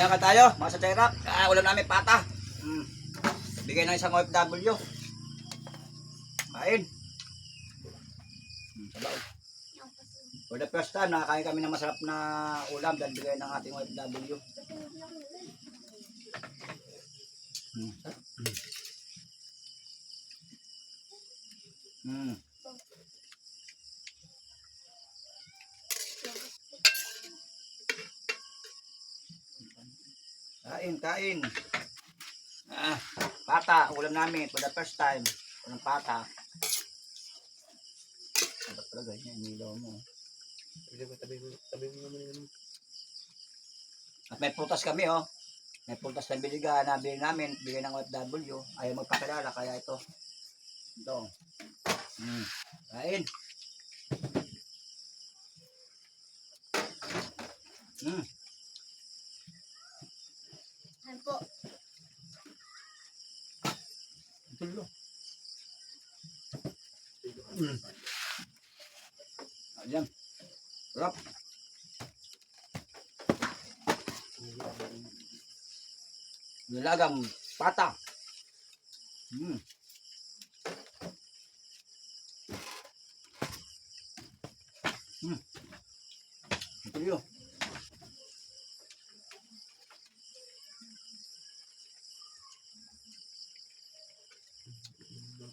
Ayan ka tayo, mga sa Terap. Ah, ulam namin pata. Mm. Bigay ng isang OFW. Kain. Mm, sabaw. For the first time, nakakain kami ng masarap na ulam dahil bigay ng ating OFW. Mm. Mm. Kain, kain. Ah, pata, ulam namin for the first time. Ulam pata. Sarap talaga yan, nilaw mo. Tabi ko, tabi ko, tabi mo naman yun. At may prutas kami, oh. May prutas na biliga, nabili namin, bigay ng OFW. Ayaw magpakilala, kaya ito. Ito. Mm. Kain. Mm. Po? Tulo. Mm. Ayan. Sarap. Nilagang pata. Mm. Mm. Ito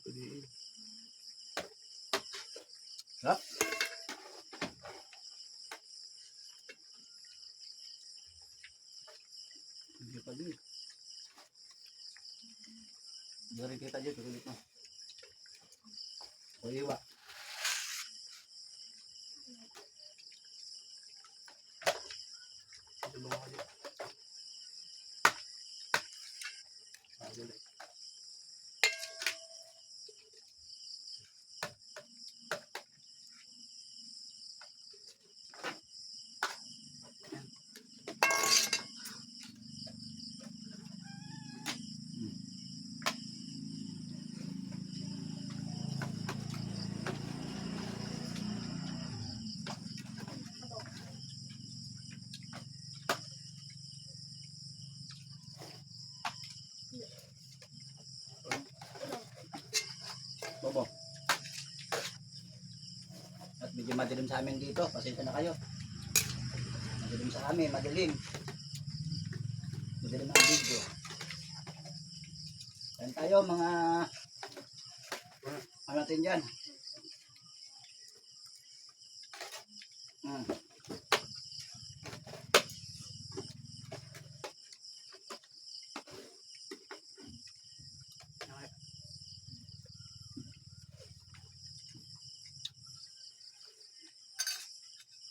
Napadiin. Sarap. Hindi pa din. Dari kita dito, kulit mo. O iwa. Ito mga kanya. Bobo. At medyo madilim sa amin dito. Pasensya na kayo. Madilim sa amin, madilim. Madilim ang video. Yan tayo mga ano natin dyan. Hmm.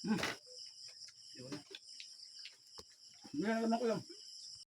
Na naman ako yun.